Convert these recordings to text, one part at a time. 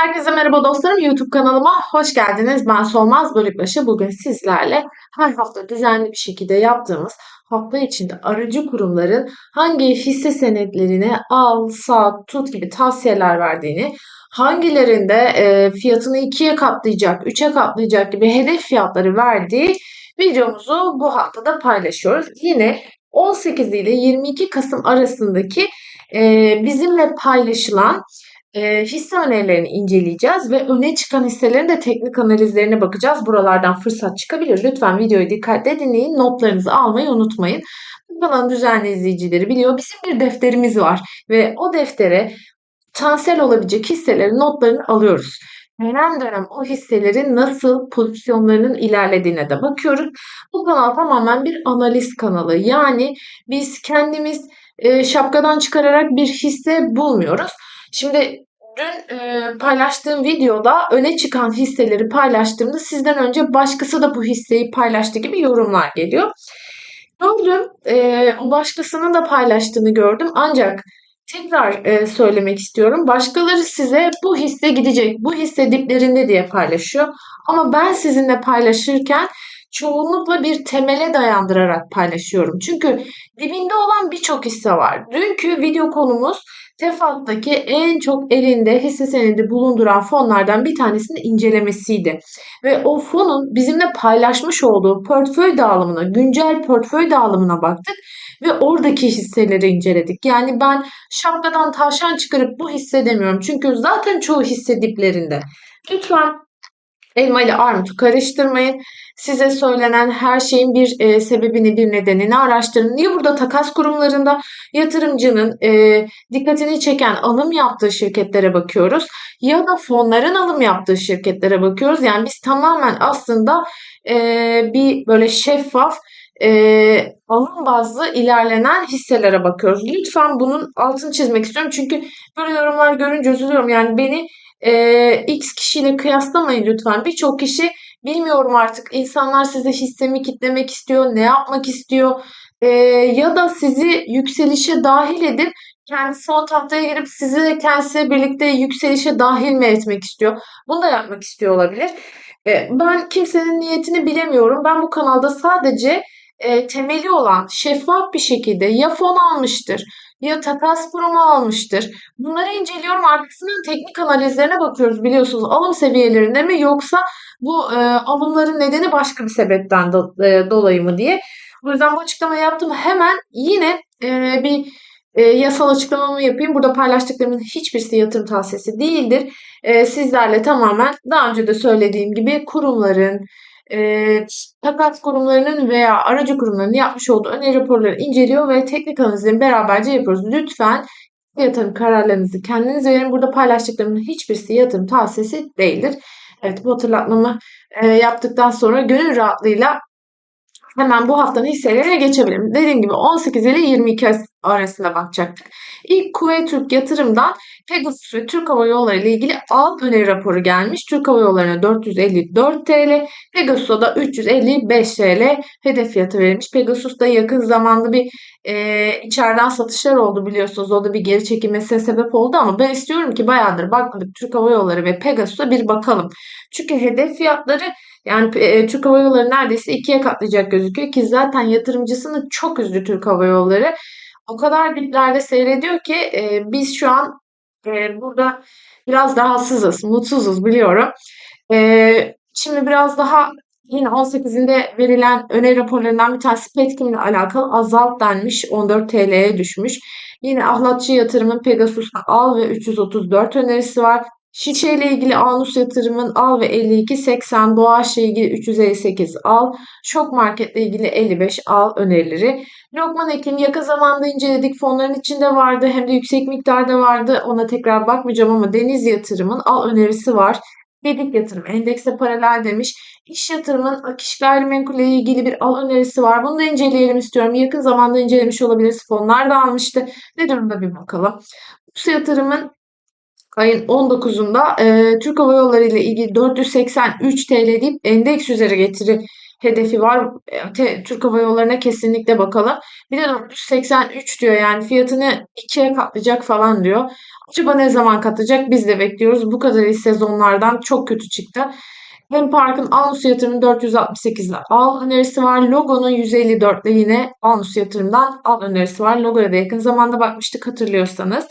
Herkese merhaba dostlarım. YouTube kanalıma hoş geldiniz. Ben Solmaz Bölükbaşı. Bugün sizlerle her hafta düzenli bir şekilde yaptığımız hafta içinde aracı kurumların hangi hisse senetlerine al, sat, tut gibi tavsiyeler verdiğini, hangilerinde e, fiyatını ikiye katlayacak, üçe katlayacak gibi hedef fiyatları verdiği videomuzu bu haftada paylaşıyoruz. Yine 18 ile 22 Kasım arasındaki e, bizimle paylaşılan e, hisse önerilerini inceleyeceğiz ve öne çıkan hisselerin de teknik analizlerine bakacağız. Buralardan fırsat çıkabilir. Lütfen videoyu dikkatle dinleyin. Notlarınızı almayı unutmayın. Kanalın düzenli izleyicileri biliyor. Bizim bir defterimiz var ve o deftere potansiyel olabilecek hisselerin notlarını alıyoruz. Dönem dönem o hisselerin nasıl pozisyonlarının ilerlediğine de bakıyoruz. Bu kanal tamamen bir analiz kanalı. Yani biz kendimiz e, şapkadan çıkararak bir hisse bulmuyoruz. Şimdi dün e, paylaştığım videoda öne çıkan hisseleri paylaştığımda sizden önce başkası da bu hisseyi paylaştı gibi yorumlar geliyor. Gördüm, e, o başkasının da paylaştığını gördüm ancak tekrar e, söylemek istiyorum. Başkaları size bu hisse gidecek, bu hisse diplerinde diye paylaşıyor. Ama ben sizinle paylaşırken çoğunlukla bir temele dayandırarak paylaşıyorum. Çünkü dibinde olan birçok hisse var. Dünkü video konumuz Tefalt'taki en çok elinde hisse senedi bulunduran fonlardan bir tanesini incelemesiydi. Ve o fonun bizimle paylaşmış olduğu portföy dağılımına, güncel portföy dağılımına baktık ve oradaki hisseleri inceledik. Yani ben şapkadan tavşan çıkarıp bu hisse demiyorum. Çünkü zaten çoğu hisse diplerinde. Lütfen elma ile armutu karıştırmayın. Size söylenen her şeyin bir e, sebebini, bir nedenini araştırın. Niye burada takas kurumlarında yatırımcının e, dikkatini çeken alım yaptığı şirketlere bakıyoruz ya da fonların alım yaptığı şirketlere bakıyoruz. Yani biz tamamen aslında e, bir böyle şeffaf e, alım bazlı ilerlenen hisselere bakıyoruz. Lütfen bunun altını çizmek istiyorum. Çünkü böyle yorumlar görünce üzülüyorum. Yani beni e, X kişiyle kıyaslamayın lütfen. Birçok kişi bilmiyorum artık insanlar size hissemi kitlemek istiyor, ne yapmak istiyor e, ya da sizi yükselişe dahil edip kendi son tahtaya girip sizi kendisiyle birlikte yükselişe dahil mi etmek istiyor? Bunu da yapmak istiyor olabilir. E, ben kimsenin niyetini bilemiyorum. Ben bu kanalda sadece e, temeli olan şeffaf bir şekilde ya fon almıştır ya takas kurumu almıştır. Bunları inceliyorum. Arkasından teknik analizlerine bakıyoruz biliyorsunuz. Alım seviyelerinde mi yoksa bu e, alımların nedeni başka bir sebepten do, e, dolayı mı diye. O yüzden bu açıklamayı yaptım. Hemen yine e, bir e, yasal açıklamamı yapayım. Burada paylaştıklarımın hiçbirisi yatırım tavsiyesi değildir. E, sizlerle tamamen daha önce de söylediğim gibi kurumların, e, takas kurumlarının veya aracı kurumlarının yapmış olduğu öneri raporları inceliyor ve teknik analizlerini beraberce yapıyoruz. Lütfen yatırım kararlarınızı kendiniz verin. Burada paylaştıklarımın hiçbirisi yatırım tavsiyesi değildir. Evet bu hatırlatmamı e, yaptıktan sonra gönül rahatlığıyla hemen bu haftanın hisselerine geçebilirim. Dediğim gibi 18 ile 22 arasında bakacaktık. İlk Kuveyt Türk yatırımdan Pegasus ve Türk Hava Yolları ile ilgili alt öneri raporu gelmiş. Türk Hava Yolları'na 454 TL, Pegasus'a da 355 TL hedef fiyatı verilmiş. Pegasus'ta yakın zamanda bir e, içeriden satışlar oldu biliyorsunuz. O da bir geri çekilmesine sebep oldu ama ben istiyorum ki bayağıdır bakmadık Türk Hava Yolları ve Pegasus'a bir bakalım. Çünkü hedef fiyatları yani e, Türk Hava Yolları neredeyse ikiye katlayacak gözüküyor ki zaten yatırımcısını çok üzdü Türk Hava Yolları. O kadar diplerde seyrediyor ki e, biz şu an e, burada biraz rahatsızız, mutsuzuz biliyorum. E, şimdi biraz daha yine 18'inde verilen öneri raporlarından bir tanesi Petkim'le alakalı azalt denmiş 14 TL'ye düşmüş. Yine ahlatçı yatırımın Pegasus'ta al ve 334 önerisi var. Şişe ile ilgili Anus yatırımın al ve 52 80, Doğaç ile ilgili 358 al, Şok Market ile ilgili 55 al önerileri. Lokman Ekim yakın zamanda inceledik. Fonların içinde vardı hem de yüksek miktarda vardı. Ona tekrar bakmayacağım ama Deniz yatırımın al önerisi var. Dedik yatırım endekse paralel demiş. İş yatırımın Akış Gayrimenkul ile ilgili bir al önerisi var. Bunu da inceleyelim istiyorum. Yakın zamanda incelemiş olabiliriz. Fonlar da almıştı. Ne durumda bir bakalım. Bu yatırımın ayın 19'unda e, Türk Hava Yolları ile ilgili 483 TL deyip endeks üzeri getiri hedefi var. E, te, Türk Hava Yolları'na kesinlikle bakalım. Bir de 483 diyor yani fiyatını ikiye katlayacak falan diyor. Acaba ne zaman katacak biz de bekliyoruz. Bu kadar iyi sezonlardan çok kötü çıktı. Hem Park'ın Alnus yatırımı 468'de al önerisi var. Logo'nun 154'de yine Alnus yatırımdan al önerisi var. Logo'ya da yakın zamanda bakmıştık hatırlıyorsanız.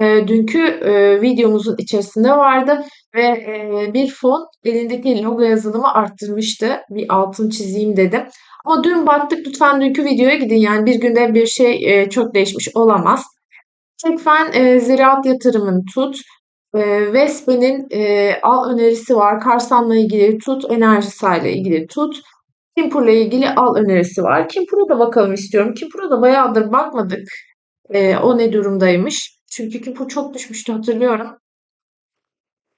E, dünkü e, videomuzun içerisinde vardı ve e, bir fon elindeki logo yazılımı arttırmıştı. Bir altın çizeyim dedim. Ama dün baktık lütfen dünkü videoya gidin yani bir günde bir şey e, çok değişmiş olamaz. Tekfen e, ziraat yatırımını tut. E, Vespe'nin e, al önerisi var. Karsan'la ilgili tut. Enerjisal ile ilgili tut. Kimpur'la ilgili al önerisi var. Kimpur'a da bakalım istiyorum. Kimpur'a da bayağıdır bakmadık. E, o ne durumdaymış. Çünkü Kimpur çok düşmüştü hatırlıyorum.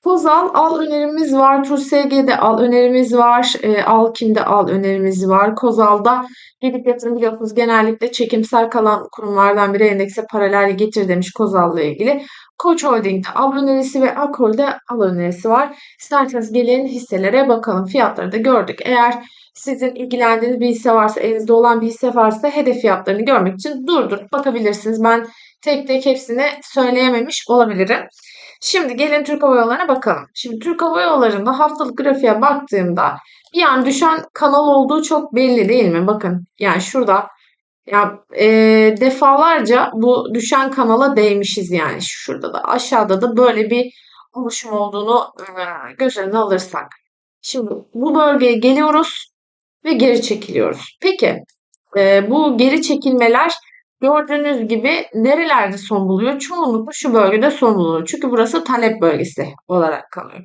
Kozal al önerimiz var. TurSG'de al önerimiz var. E, Alkim'de al önerimiz var. Kozal'da Gedik yatırım biliyorsunuz genellikle çekimsel kalan kurumlardan biri endekse paralel getir demiş Kozal'la ilgili. Koç Holding'de al önerisi ve Akol'de al önerisi var. İsterseniz gelin hisselere bakalım. Fiyatları da gördük. Eğer sizin ilgilendiğiniz bir hisse varsa, elinizde olan bir hisse varsa hedef fiyatlarını görmek için durdurup bakabilirsiniz. Ben tek tek hepsini söyleyememiş olabilirim. Şimdi gelin Türk Hava Yolları'na bakalım. Şimdi Türk Hava Yolları'nda haftalık grafiğe baktığımda bir an düşen kanal olduğu çok belli değil mi? Bakın yani şurada ya e, defalarca bu düşen kanala değmişiz yani. Şurada da aşağıda da böyle bir oluşum olduğunu e, göz önüne alırsak. Şimdi bu bölgeye geliyoruz ve geri çekiliyoruz. Peki e, bu geri çekilmeler gördüğünüz gibi nerelerde son buluyor? Çoğunlukla şu bölgede son buluyor. Çünkü burası talep bölgesi olarak kalıyor.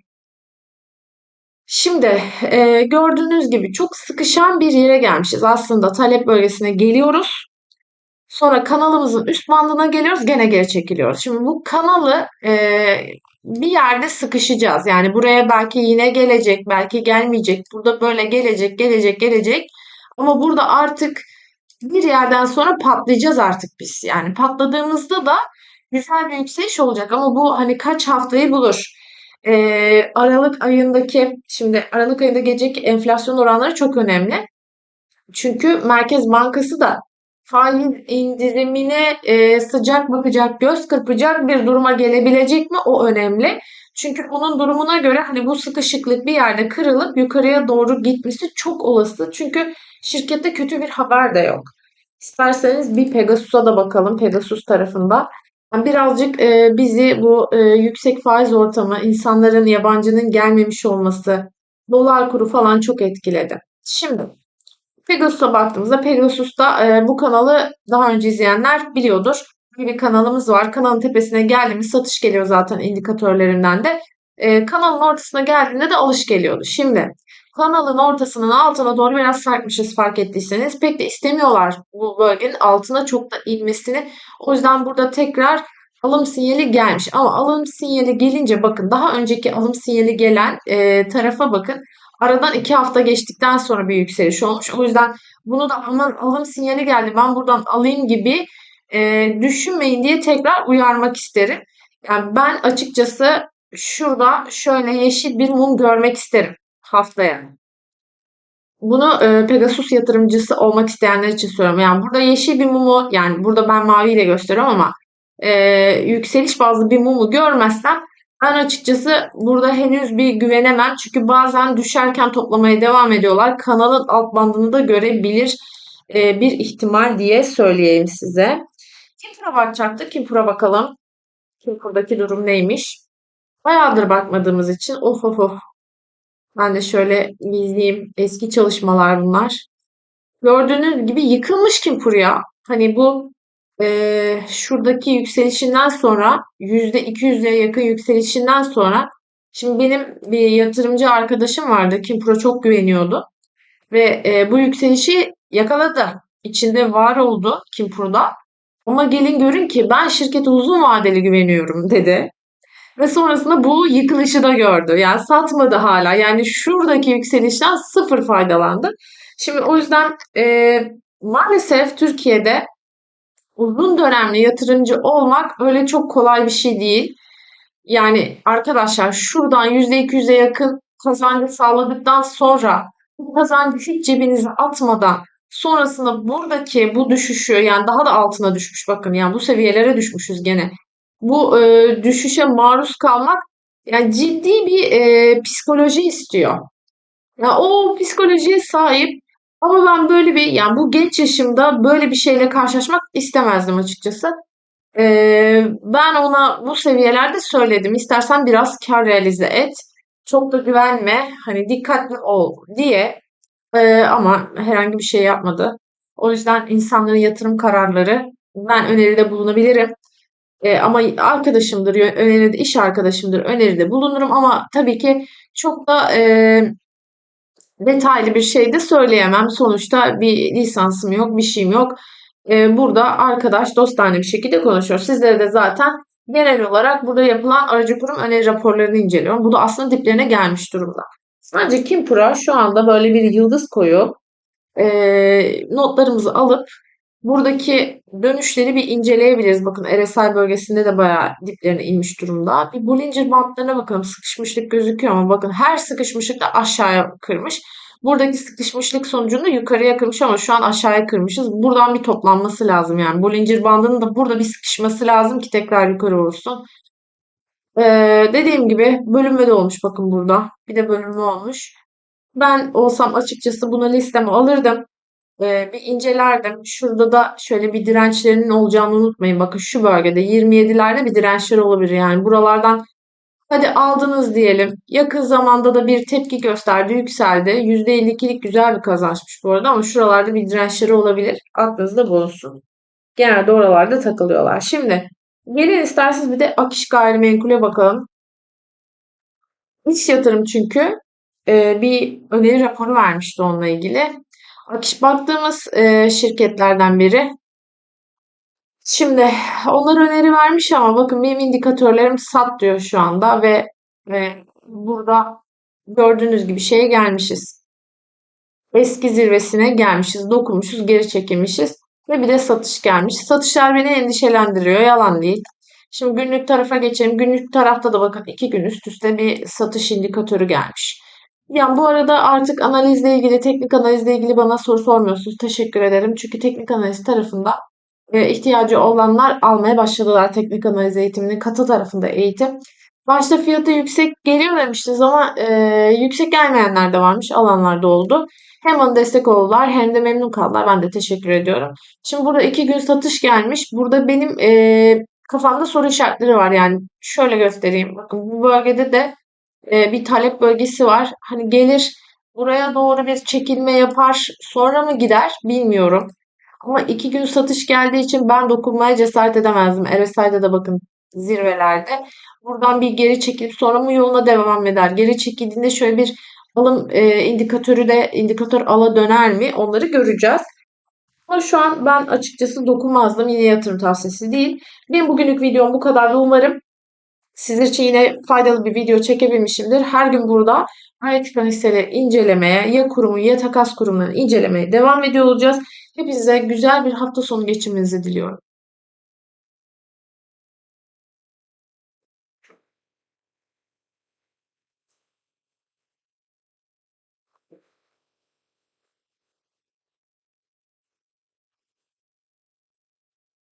Şimdi e, gördüğünüz gibi çok sıkışan bir yere gelmişiz. Aslında talep bölgesine geliyoruz. Sonra kanalımızın üst bandına geliyoruz. Gene geri çekiliyoruz. Şimdi bu kanalı e, bir yerde sıkışacağız. Yani buraya belki yine gelecek, belki gelmeyecek. Burada böyle gelecek, gelecek, gelecek. Ama burada artık bir yerden sonra patlayacağız artık biz. Yani patladığımızda da güzel bir yükseliş olacak. Ama bu hani kaç haftayı bulur? Ee, Aralık ayındaki, şimdi Aralık ayında gelecek enflasyon oranları çok önemli. Çünkü Merkez Bankası da faiz indirimine e, sıcak bakacak, göz kırpacak bir duruma gelebilecek mi? O önemli. Çünkü onun durumuna göre hani bu sıkışıklık bir yerde kırılıp yukarıya doğru gitmesi çok olası. Çünkü şirkette kötü bir haber de yok. İsterseniz bir Pegasus'a da bakalım Pegasus tarafında. Birazcık e, bizi bu e, yüksek faiz ortamı, insanların yabancının gelmemiş olması, dolar kuru falan çok etkiledi. Şimdi Pegasus'a baktığımızda Pegasus'ta e, bu kanalı daha önce izleyenler biliyordur. Bir kanalımız var. Kanalın tepesine geldiğimiz satış geliyor zaten indikatörlerinden de. Kanalın ortasına geldiğinde de alış geliyordu. Şimdi kanalın ortasının altına doğru biraz sarkmışız fark ettiyseniz. Pek de istemiyorlar bu bölgenin altına çok da inmesini. O yüzden burada tekrar alım sinyali gelmiş. Ama alım sinyali gelince bakın daha önceki alım sinyali gelen e, tarafa bakın. Aradan iki hafta geçtikten sonra bir yükseliş olmuş. O yüzden bunu da aman alım sinyali geldi ben buradan alayım gibi e, düşünmeyin diye tekrar uyarmak isterim. Yani ben açıkçası şurada şöyle yeşil bir mum görmek isterim haftaya. Bunu e, Pegasus yatırımcısı olmak isteyenler için söylüyorum. Yani burada yeşil bir mumu yani burada ben maviyle gösteriyorum ama e, yükseliş bazlı bir mumu görmezsem ben açıkçası burada henüz bir güvenemem. Çünkü bazen düşerken toplamaya devam ediyorlar. Kanalın alt bandını da görebilir e, bir ihtimal diye söyleyeyim size. Kimpur'a bakacaktık. Kimpur'a bakalım. Kimpur'daki durum neymiş? Bayağıdır bakmadığımız için of of of. Ben de şöyle izleyeyim. Eski çalışmalar bunlar. Gördüğünüz gibi yıkılmış Kimpur ya. Hani bu e, şuradaki yükselişinden sonra %200'e yakın yükselişinden sonra şimdi benim bir yatırımcı arkadaşım vardı. Kimpur'a çok güveniyordu. Ve e, bu yükselişi yakaladı. İçinde var oldu Kimpur'da. Ama gelin görün ki ben şirkete uzun vadeli güveniyorum dedi. Ve sonrasında bu yıkılışı da gördü. Yani satmadı hala. Yani şuradaki yükselişten sıfır faydalandı. Şimdi o yüzden e, maalesef Türkiye'de uzun dönemli yatırımcı olmak öyle çok kolay bir şey değil. Yani arkadaşlar şuradan %200'e yakın kazancı sağladıktan sonra bu kazancı hiç cebinize atmadan sonrasında buradaki bu düşüşü yani daha da altına düşmüş bakın yani bu seviyelere düşmüşüz gene. Bu e, düşüşe maruz kalmak yani ciddi bir e, psikoloji istiyor. Ya o psikolojiye sahip ama ben böyle bir yani bu genç yaşımda böyle bir şeyle karşılaşmak istemezdim açıkçası. Ee, ben ona bu seviyelerde söyledim. İstersen biraz kar realize et. Çok da güvenme. Hani dikkatli ol diye. Ee, ama herhangi bir şey yapmadı. O yüzden insanların yatırım kararları ben öneride bulunabilirim. Ee, ama arkadaşımdır, öneride iş arkadaşımdır, öneride bulunurum ama tabii ki çok da e, detaylı bir şey de söyleyemem. Sonuçta bir lisansım yok, bir şeyim yok. Ee, burada arkadaş dostane bir şekilde konuşuyor. Sizlere de zaten genel olarak burada yapılan aracı kurum öneri raporlarını inceliyorum. Bu da aslında diplerine gelmiş durumda. Sadece Kimpura şu anda böyle bir yıldız koyup e, notlarımızı alıp buradaki dönüşleri bir inceleyebiliriz. Bakın RSI bölgesinde de bayağı diplerine inmiş durumda. Bir Bollinger bantlarına bakalım. Sıkışmışlık gözüküyor ama bakın her sıkışmışlık da aşağıya kırmış. Buradaki sıkışmışlık sonucunda yukarıya kırmış ama şu an aşağıya kırmışız. Buradan bir toplanması lazım yani. Bollinger bandının da burada bir sıkışması lazım ki tekrar yukarı vursun. Ee, dediğim gibi bölünme de olmuş bakın burada. Bir de bölünme olmuş. Ben olsam açıkçası bunu listeme alırdım. Ee, bir incelerdim. Şurada da şöyle bir dirençlerinin olacağını unutmayın. Bakın şu bölgede 27'lerde bir dirençler olabilir. Yani buralardan hadi aldınız diyelim. Yakın zamanda da bir tepki gösterdi, yükseldi. %52'lik güzel bir kazançmış bu arada ama şuralarda bir dirençleri olabilir. Aklınızda bulunsun. Genelde oralarda takılıyorlar. Şimdi gelin isterseniz bir de Akiş gayrimenkule bakalım. İş yatırım çünkü e, bir öneri raporu vermişti onunla ilgili. Akiş baktığımız e, şirketlerden biri. Şimdi onlar öneri vermiş ama bakın benim indikatörlerim sat diyor şu anda ve, ve burada gördüğünüz gibi şeye gelmişiz. Eski zirvesine gelmişiz, dokunmuşuz, geri çekilmişiz ve bir de satış gelmiş. Satışlar beni endişelendiriyor, yalan değil. Şimdi günlük tarafa geçelim. Günlük tarafta da bakın iki gün üst üste bir satış indikatörü gelmiş. Yani bu arada artık analizle ilgili, teknik analizle ilgili bana soru sormuyorsunuz. Teşekkür ederim. Çünkü teknik analiz tarafında e, ihtiyacı olanlar almaya başladılar teknik analiz eğitimini. Katı tarafında eğitim. Başta fiyatı yüksek geliyor demiştiniz ama e, yüksek gelmeyenler de varmış. Alanlar da oldu. Hem bana destek oldular hem de memnun kaldılar. Ben de teşekkür ediyorum. Şimdi burada iki gün satış gelmiş. Burada benim e, kafamda soru işaretleri var. Yani şöyle göstereyim. Bakın bu bölgede de e, bir talep bölgesi var. Hani gelir buraya doğru bir çekilme yapar sonra mı gider bilmiyorum. Ama iki gün satış geldiği için ben dokunmaya cesaret edemezdim. RSI'de de bakın zirvelerde. Buradan bir geri çekilip sonra mı yoluna devam eder? Geri çekildiğinde şöyle bir alım e, indikatörü de indikatör ala döner mi? Onları göreceğiz. Ama şu an ben açıkçası dokunmazdım. Yine yatırım tavsiyesi değil. Benim bugünlük videom bu kadar. Umarım sizler için yine faydalı bir video çekebilmişimdir. Her gün burada analitik hisseleri incelemeye, ya kurumu ya takas kurumlarını incelemeye devam ediyor olacağız. Hepinize güzel bir hafta sonu geçirmenizi diliyorum.